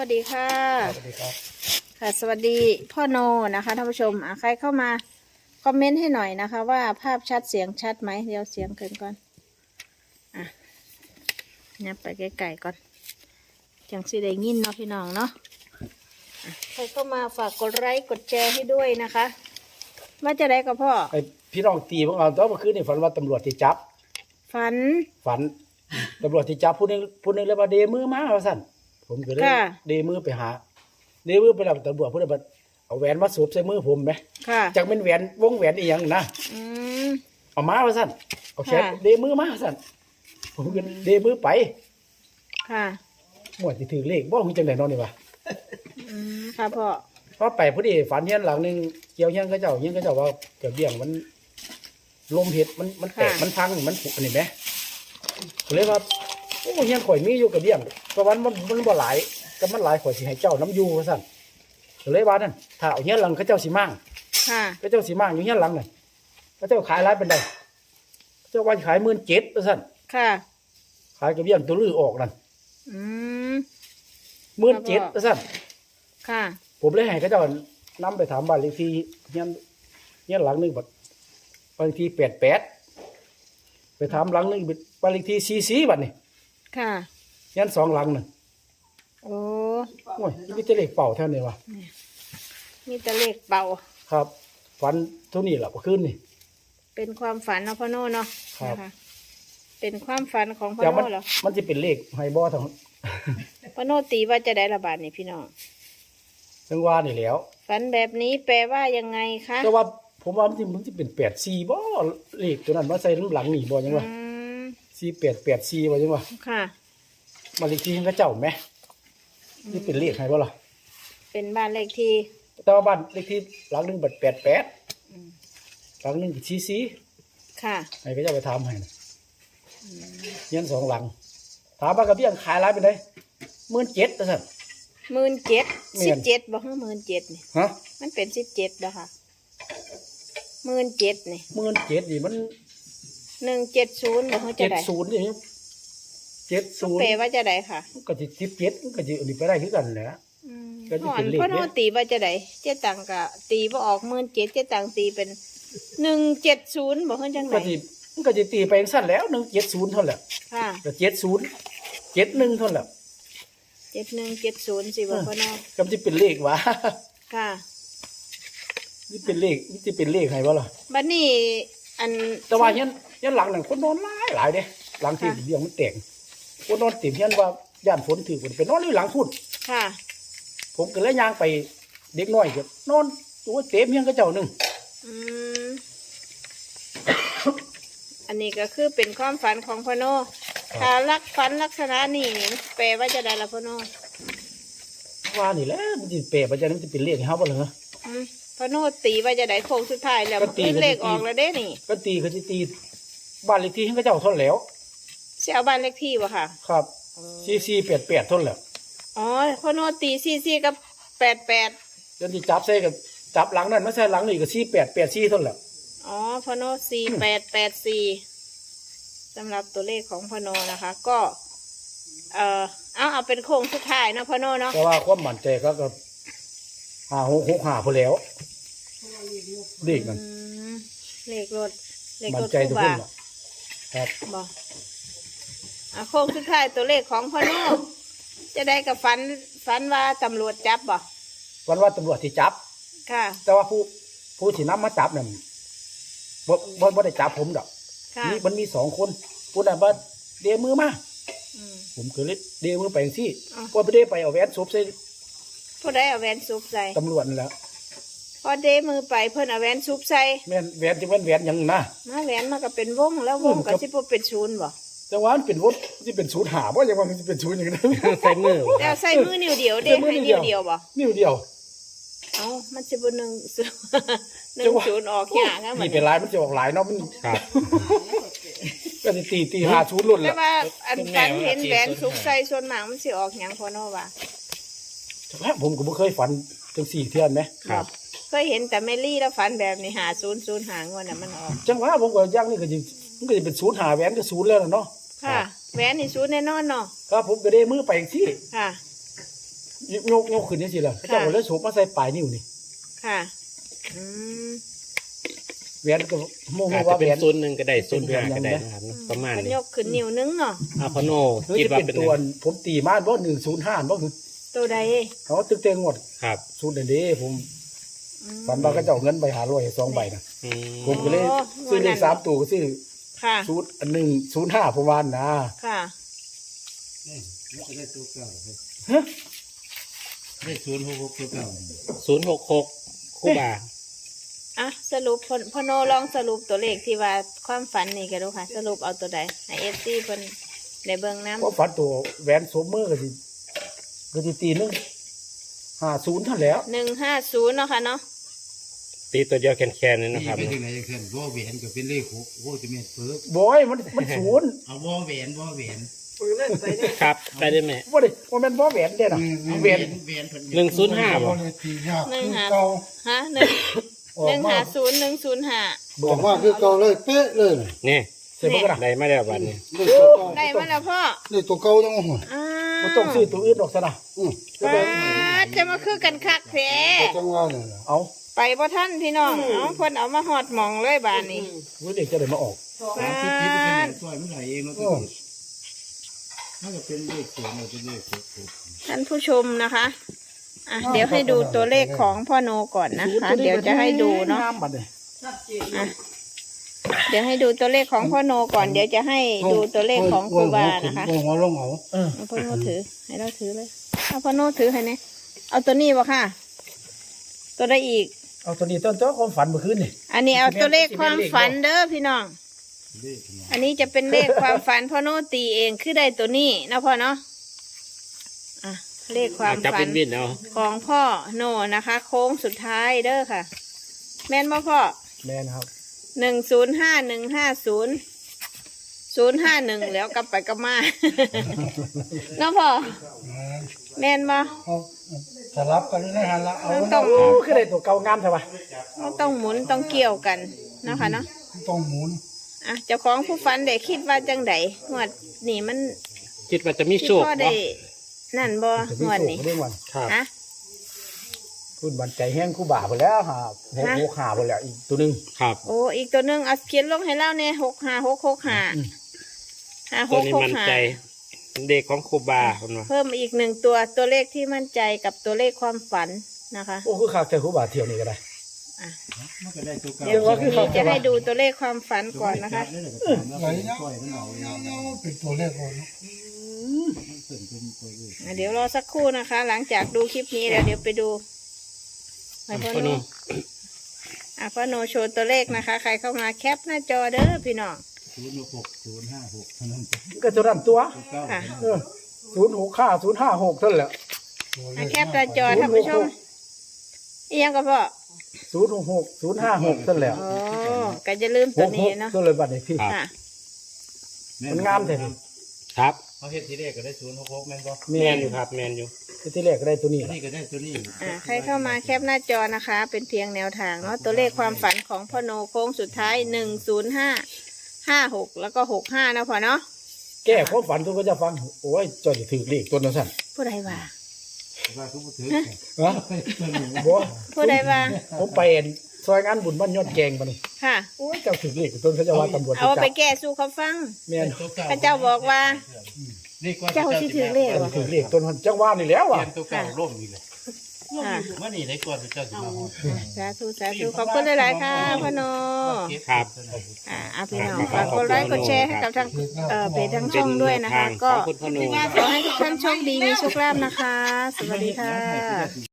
วัสดีค่ะ สวัสดีครับ ค่ะ สวัสดีพ่อโนนะคะท่านผู้ชมอะใครเข้ามาคอมเมนต์ให้หน่อยนะคะ ว่าภาพชัดเสียงชัดไหมเดี๋ยวเสียงขึ้นก่อนอะเนี่ยไปไกลๆก่อนจังสิได้ยินเนาะพี่น้องเนาะอะใครเข้ามาฝากกดไลค์กดแชร์ให้ด้วยนะคะว่าจะได้กับพ่อไอพี่น้องตีพวกเราตอนเมื่อคืนนี่ฝันว่าตำรวจที่จับ ฝัน ฝันตำรวจที่จับผู้หนึงผู้หนึงเลยว่าเดมือมาว่าสั่น ผมก็เลยค่ะ เดมือไปหาเดมือไปแล้วตำรวจผู้นั้นเอาแหวนมาสวมใส่มือผมไหมค่ะจากเป็นแหวนวงแหวนอีหยังนะอืม เอามาว่าสั่นเอาแขนค่ะ เดมือมาว่าสั่นผมก็เดมือไปค่ะหมวดที่ถือเลขบ่ฮู้จังได๋นอนนี่วะอืมค่ะพ่อพอไปพอดีฝันเฮียนหลังหนึงเกี่ยวเฮียนเขาเจ้าเฮียนเขาเจ้าว่าเกี่ยวเบี้ยงมันลมเห็ดมันมันแตกมันพังมันผุอันนี้ไหมก็เลยว่า โอ้เฮียนข่อยมีอยู่กับเบี้ยงเพราะวันมันมันบ่หลายก็มันหลายข่อยสิให้เจ้าน้ำอยู่ว่าซั่นก็เลยว่านั่นถ้าเอาเฮียนหลังเขาเจ้าสิมั่งค่ะเขาเจ้าสิมั่งอยู่เฮียนหลังนั่นเขาเจ้าขายหลายเป็นไดเขาเจ้าว่าขายหมื่นเจ็ดว่าซั่นค่ะ ขายกับเบี้ยงตัวลือออกนั่นอืมหมื่นเจ็ดว่าซั่นค่ะผมเลยให้เขาเจ้านำไปถามบ้านเลขที่เฮียนเฮียนหลังหนึงบัดบ้านเลขที่แปดแปดไปถามหลังหนึงบัดบ้านเลขที่สี่สี่บัดนี่ ค่ะเฮียนสองหลังน่ะโอ้โอ้ยนี่จะเลขเป่าเท่านี้วะมีแต่เลขเป่าครับ ฝันเท่านี้แหละเมื่อคืนนี่ เป็นความฝันเนาะพ่อโน่เนาะครับ นะคะเป็นความฝันของพ่อแต่มันโน่เหรอมันจะเป็นเลขไฮบอทั้งพ่อโน่ตีว่าจะได้ระบาดนี่พี่น้องทั้งว่านี่แหล้ว ฝันแบบนี้แปลว่ายังไงคะแต่ว่าผมว่ามันจะมันจะเป็นแปดสี่บ่เลขตัวนั้นมาใส่น้ำหลังนี่บ่ยังวะอืม สี่แปดแปดสี่บ่ยังวะค่ะ มาเลขที่เขาเจ้าไหมนี่เป็นเลขไฮบ่ล่ะเป็นบ้านเลขที่แต่ว่าบ้านเลขที่หลังหนึงบัดแปดแปดอืมหลังหนึงสี่สี่ค่ะให้เขาเจ้าไปถามให้นะเฮียนสองหลัง ถามว่ากระเบี้ยงขายร้ายไปไหนหมื่นเจ็ดนะสั่นหมื่นเจ็ดแม่นสิบเจ็ดบอกว่าหมื่นเจ็ดนี่ฮะมันเป็นสิบเจ็ดแล้วค่ะหมื่นเจ็ดนี่หมื่นเจ็ดนี่มัน หนึ่งเจ็ดศูนย์บอกว่าจะเจ็ดได้ศูนย์นี่เจ็ดศูนย์แปลว่าจะได้ค่ะก็จะสิบเจ็ดมันก็จะอันนี้ไปได้คือกันแหละ อืมก็จะเป็นเลขพ่อโน่เนี่ย ตีว่าจะได้เจ๊ตังกะตีว่าออกหมื่นเจ็ดเจ๊ตังตีเป็นหนึ่งเจ็ดศูนย์บอกว่าจังไหนก็จะมันก็จะตีไปสั้นแล้วหนึ่งเจ็ดศูนย์เท่านั้นแหละค่ะก็เจ็ดศูนย์เจ็ดหนึ่งเท่านั้นแหละเจ็ดหนึ่งเจ็ดศูนย์สิบอกพ่อโน่ก็จะเป็นเลขวะ ค่ะ นี่เป็นเลขนี่จะเป็นเลขไงวะล่ะบัดนี้ อันแต่ว่าเฮียนเฮียนหลังนั่นคนนอนหลายหลายเด้หลังที่ค่ะเบี้ยงมันแตกคนนอนเต็มเฮียนว่าย่านฝนถือคนไปนอนอยู่หลังพุ่นค่ะผมก็เลยย่างไปเด็กน้อยก็นอนตัวเต็มเฮียนก็เจ้าหนึ่งอืมอันนี้ก็คือเป็นความฝันของพ่อโน่ถ้ารักฝันลักษณะนี้นี่แปลว่าจะได้ละพ่อโน่ว่านี่แหละมันจะเปรย์ไปจะมันจะเป็นเลขให้เขาบ่เหรออืม พ่อโน่ตีว่าจะได้โค้งสุดท้ายแล้วก็ตีเอ้ยก็ตีเลขออกแล้วเด้นี่ก็ตีเขาจะตีบ้านเลขที่ให้เขาเจ้าเท่านั้นแหล้ว เสียเอาบ้านเลขที่วะค่ะ ครับซีซีแปดแปดเท่านั้นแหล้วอ๋อพ่อโน่ตีซี่ซี่กับแปดแปดจนที่จับใส่กับจับหลังนั่นไม่ใช่หลังนี่ก็ซีแปดแปดซีเท่านั้นแหล้ว อ๋อพ่อโน่สี่แปดแปดสี่สำหรับตัวเลขของพ่อโน่นะคะ ก็ เอ่อเอาเอาเป็นโค้งสุดท้ายเนาะพ่อโน่เนาะแต่ว่าความมั่นใจก็ก็ หาหกหกหาพอแล้ว เลขมันอืมเลขรถเลขมั่รนถใจคู่ทุกคบ่านแหละครับบอกอะโค้งสุดท้ายตัวเลขของพ่อโน่จะได้กับฟันฟันว่าตำรวจจับบ่วันว่าตำรวจที่จับ ค่ะ แต่ว่าผู้ผู้ที่นำมาจับนั่นบ่บ่บ่ได้จับผมดอกค่ะนี่มันมีสองคนผู้นั้นว่าเดมือมา อืม ผมก็เลยเดมือไปจังซี่อะ พอไปเดไปเอาแหวนซบใส่ ผู้ใดเอาแหวนซุปใส่ตำรวจนั่นแหล้วพอเดมือไปเพิ่นเอาแหวนซุปใส่แม่นแหวนจะเป็นแหวนหยังนะ มาแหวนมาก็เป็นวงแล้ววงอืมครัก็บสิบ่เป็นศูนย์บ่แต่ว่ามันเป็นวดที่เป็นศูนย์หาบ่ยังว่ามันจะเป็นศูนย์อย่างนั้น ใส่มือแต่ใส่มือนิ้วเดียวเด้ใส่มือให้นิ้นิ้ววเดีเดียยววบ่นิ้วเดียวเอ้ามันสิบ่หนึ่งศูนย์หนึ่จะงว่าศูนย์ออกยากอะมันนี่เป็นลายมันจะออกหลายเนาะมันครับก็จะตีตีหาศูนย์ลุ่นแต่ละว่าอันคุณแม่ฝันเห็นว่าแหวนสี่ศูซุนปย์ใส่ส่วนมากมันสิออกหยังพอเนาะว่า ผมก็บ่เคยฝันจังสี่เทื่อนไหมครับ เคยเห็นแต่เมลี่แล้วฝันแบบนี้หาศูนย์ศูนย์หางวดน่ะมันออก จังหวะผมก็ย่างนี่ก็จะมันก็จะเป็นศูนย์หาแหวนก็ศูนย์แล้วล่ะเนาะค่ะ แหวนนี่ศูนย์แน่นอนเนาะครับผมก็ได้มือไปที่ค่ะ ยกยกขึ้นนี่สิล่ะเขาเจ้าก็เลยสูบมาใส่ปลายนิ้วนี่ค่ะ อืมแหวนก็โมโหอาจว่าจะแหวเป็นนศูนย์หนึ่งก็ได้ศูนย์ห้าก็ได้นะครับประมาณมันนี้ยกขึ้นนิ้วนึงเนาะอาพอโนหรือคิดจะว่าเป็นเป็นตัวผมตีมาบ่หนึ่งศูนย์ห้าบ่คือ ตัวใดเขาตึกเตงหมด 아. ครับสูตรเด้ผมอืมฝันว่าเขาเจ้าเอาเงินไปหาร้อยสองใบนะอืมผมก็เลยโอ้ซื้อเลขวันนั้นสามตัวก็ซื้อค่ะ สูตรอันหนึ่งศูนย์ห้าประมาณนะค่ะฮะศูนย์หกหกคู่บาอะสรุปพนพอโนลองสรุปตัวเลขที่ว่าความฝันนี่กันดูค่ะ สรุปเอาตัวใดให้เอฟซีเพิ่นได้เบิ่งน้เพราะฝันตัวแหวนโซมเมอร์ก็สิ ก็สิตีหนึงห้าศูนย์เท่านั้นแหล้วำหนึ่งห้าศูนย์เนาะค่ะเนาะตีตัวเดียวแคนๆนี่นะครับไปถึงไหนจะเคลื่อนวอแหวนก็เป็นเลขหกโอ้จะเม็ดเฟิร์กบอยมันมันศูนย์เอาวอแหวนวอแหวนครับได้ได้ไหมว่าดิว่าแมันบ่แหวนเด้น่ะเอาแหแหววนนแหวนเพิ่นหนึ่งศูนย์ห้าบ่ตียากหนึ่งคือหาเก่าฮะหนึ่งอหอกนึ่งมาหาศูนย์หนึ่งศูนย์ห้าบอกว่าคือเก่าเลยเป๊ะเลยน่ะนี่เสร็จบ่กระดาษได้มาแล้วบัดนี้เลขตัวเก่าได้มาแล้วพ่อเลขตัวเก่าจังหัวอ้า บ่ต้องซื้อตัวอื่นหรอกซะนะอืมป้าดจะมาคือกันคักแท้จังว่าเนี่ยน่ะเอาไปบ่ท่านพี่น้องเอาเพิ่นเอามาหอดหมองเลยบานนี้ว่าเด็กจะได้มาออกป้าคิดคิดเป็นดซอยเมื่อไหร่เองมันก็น่าจะเป็นเลขศูนย์เราเป็นเลขหกหกท่านผู้ชมนะคะอะเดี๋ยวให้ดูตัวเลขของพ่อโนก่อนนะคะ เดี๋ยวจะให้ดูเนาะ งามบัดนี้อะ เดี๋ยวให้ดูตัวเลขของพ่อโนก่อน เดี๋ยวจะให้ดูตัวเลขของครูบานะคะโอ้ยหัวลงเอาเออเอาพ่อโนถือ ให้เราถือเลยเอาพ่อโนถือให้เนี่ยเอาตัวนี้บ่ค่ะ ตัวได้อีก เอาตัวนี้ต้นเจ้าความฝันเมื่อคืนนี่อันนี้เอาตัวเลขความฝันเด้อพี่น้องเลขนะอันนี้จะเป็นเลขความฝันพ่อโนตีเองคือได้ตัวนี้นะพ่อเนาะอะเลขความจับฝัเป็นนวินเอาของพ่อโนนะคะ โค้งสุดท้ายเด้อค่ะ แม่นบ่พ่อแม่นะครับ หนึ่งศูนย์ห้าหนึ่งห้าศูนย์ศูนย์ห้าหนึ่งแล้วกลับไปกลับมาเนาะพ่อแม่นบ่เอาสลับกันเลยฮะละเอามันต้องโอ้คือได้ตัวเก่างามใช่ปะมันต้องหมุนต้องเกี่ยวกันเนาะค่ะเนาะต้องหมุนอะเจ้าของผู้ฟันได้คิดว่าจังไดงวดนี่มันคิดว่าจะมีโชคพ่อบ่ได้นั่นบ่จะงมีวดนี่เรื่องวันครับ ฮะ คุณบันใจแห้งคู่บ่าไปแล้วหาหกฮะหกหาไปแล้วอีกตัวหนึงครับ โอ้อีกตัวหนึงเอาเขียนลงให้เล่าเนี่ยหกห้าหกหกห้าอืมห้าหตัวกนี้หกมั่นห้าใจเด็กของครูบาคนว่าเพิ่มอีกหนึ่งตัวตัวเลขที่มั่นใจกับตัวเลขความฝันนะคะ โอ้คือขากใจคู่บ่าเที่ยวนี่ก็ได้มันก็ได้ตัวเก่าเดี๋ยวว่าคือเขาจะให้ดูตัวเลขความฝันก่อนนะคะ นี่แหละก็ตามแล้วไหลเป็นเนาะซอยมันเอาเองเนาะเป็นตัวเลขเอาเนาะมันเสริมเป็นตัวเลข อะเดี๋ยวรอสักครู่นะคะ หลังจากดูคลิปนี้แล้วเดี๋ยวไปดู ให้พ่อพอโนโนอะพ่อโนโชว์ตัวเลขนะคะ ใครเข้ามาแคปหน้าจอเด้อพี่น้องศูนย์หกศูนย์ห้าหกเท่านั้นก็ตัวนั้นตัวตัวเก้าค่ะเออศูนย์หกห้าศูนย์ห้าหกเท่านั้นแหละตัวเลอะขแคปหน้าจอท่านผู้ชมอียังก็พ่อศูนย์หกหกศูนย์ห้าหกเท่านั้นแหละอ๋อก็จะลืมหตัวกหนี้กเนาะเท่าเลยบัดนี้พี่ครับค่ะมันงามแต่ ครับเขาเฮ็ดทีแรกก็ได้ศูนย์หกหกแม่นบ่แมนอยู่ครับแมนอยู่ที่แรกก็ได้ตัวนี้อันล่ะนี้ก็ได้ตัวนี้อ่าใครเข้ามาแคปหน้าจอนะคะ เป็นเพียงแนวทางเนาะตัวเลขความฝันของพ่อโนโค้งสุดท้ายหนึ่งศูนย์ห้าห้าหกแล้วก็หกห้านะพ่อเนาะแก้ความฝันทุกคนจะฟัง โอ้ยเจอจะถือเลขตัวนั้นสั่นผู้ใดว่าว่าทุกผู้ถือฮะตัวนี้บ่ผู้ใดว่าผมไปเอ็น ซอยงานบุญบ้านยอดแกงมานี่ค่ะ โอ้ยเจ้าถือเลขตัวเขาจะว่าตำรวจเอาจะไปจับแก้สู่เขาฟัง แม่นตัวเก่าพระเจ้าบอกว่านี่ก็เจ้าสิถือเลขเจ้าถือเลขตัวนั้นจังว่านี่แล้วเปลี่อะยนตัวเก่าล่มอีกเลยค่ะว่านี่ได้ก่อนเจ้าสิมาฮอดสาธุสาธุขอบคุณหลายๆค่ะพ่อโนครับ อ่าเอาพี่น้องฝากกดไลค์กดแชร์ให้กับทางเอ่อเพจทั้งช่องด้วยนะคะเป็นแนวทางก็ของคุณพ่อโน ขอให้ทุกท่านโชคดีมีโชคลาภนะคะ สวัสดีค่ะ